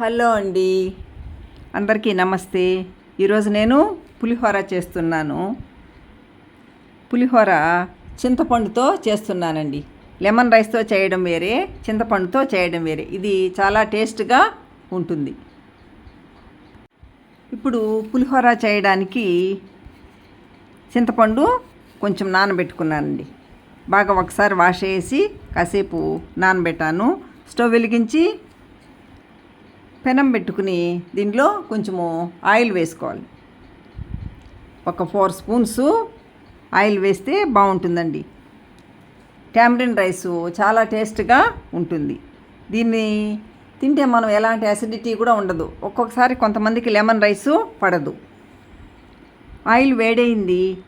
Hello అండి. అందరికీ నమస్తే. ఈరోజు నేను పులిహోర చేస్తున్నాను. పులిహోర చింతపండుతో చేస్తున్నానండి. లెమన్ రైస్తో చేయడం వేరే చింతపండుతో చేయడం వేరే. ఇది చాలా టేస్ట్గా ఉంటుంది. ఇప్పుడు పులిహోర చేయడానికి చింతపండు కొంచెం నానబెట్టుకున్నానండి. బాగా ఒకసారి వాష్ చేసి కాసేపు నానబెట్టాను. స్టవ్ వెలిగించి పెనం పెట్టుకుని దీనిలో కొంచెము ఆయిల్ వేసుకోవాలి. ఒక ఫోర్ స్పూన్స్ ఆయిల్ వేస్తే బాగుంటుందండి. ట్యామరిన్ రైసు చాలా టేస్ట్గా ఉంటుంది. దీన్ని తింటే మనం ఎలాంటి అసిడిటీ కూడా ఉండదు. ఒక్కొక్కసారి కొంతమందికి లెమన్ రైసు పడదు. ఆయిల్ వేడైంది.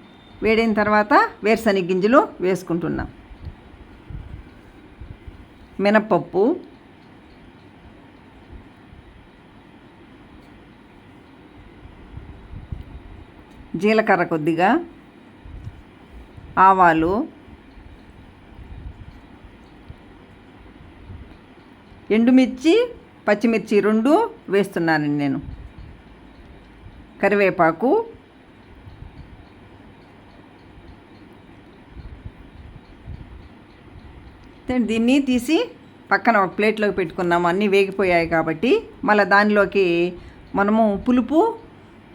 వేడైన తర్వాత వేరుశనగ గింజలు వేసుకుంటున్నాం. మినప్పప్పు జీలకర్ర కొద్దిగా ఆవాలు ఎండుమిర్చి పచ్చిమిర్చి రెండు వేస్తున్నానండి నేను. కరివేపాకు దీన్ని తీసి పక్కన ఒక ప్లేట్లోకి పెట్టుకున్నాము. అన్నీ వేగిపోయాయి కాబట్టి మళ్ళీ దానిలోకి మనము పులుపు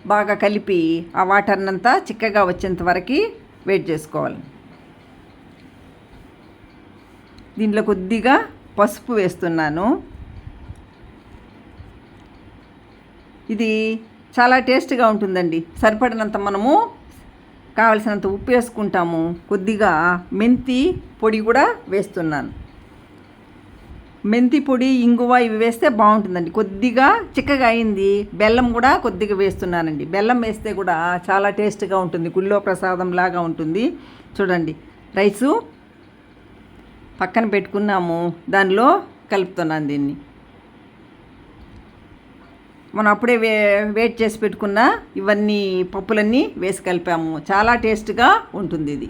బాగా కలిపి ఆ వాటర్నంతా చిక్కగా వచ్చేంత వరకు వెయిట్ చేసుకోవాలి. దీంట్లో కొద్దిగా పసుపు వేస్తున్నాను. ఇది చాలా టేస్ట్గా ఉంటుందండి. సరిపడినంత మనము కావలసినంత ఉప్పు వేసుకుంటాము. కొద్దిగా మెంతి పొడి కూడా వేస్తున్నాను. మెంతి పొడి ఇంగువ ఇవి వేస్తే బాగుంటుందండి. కొద్దిగా చిక్కగా అయింది. బెల్లం కూడా కొద్దిగా వేస్తున్నానండి. బెల్లం వేస్తే కూడా చాలా టేస్ట్గా ఉంటుంది. గుళ్ళో ప్రసాదం లాగా ఉంటుంది. చూడండి. రైసు పక్కన పెట్టుకున్నాము. దానిలో కలుపుతున్నాను దీన్ని. మనం అప్పుడే వే వెయిట్ చేసి పెట్టుకున్న ఇవన్నీ పప్పులన్నీ వేసి కలిపాము. చాలా టేస్ట్గా ఉంటుంది ఇది.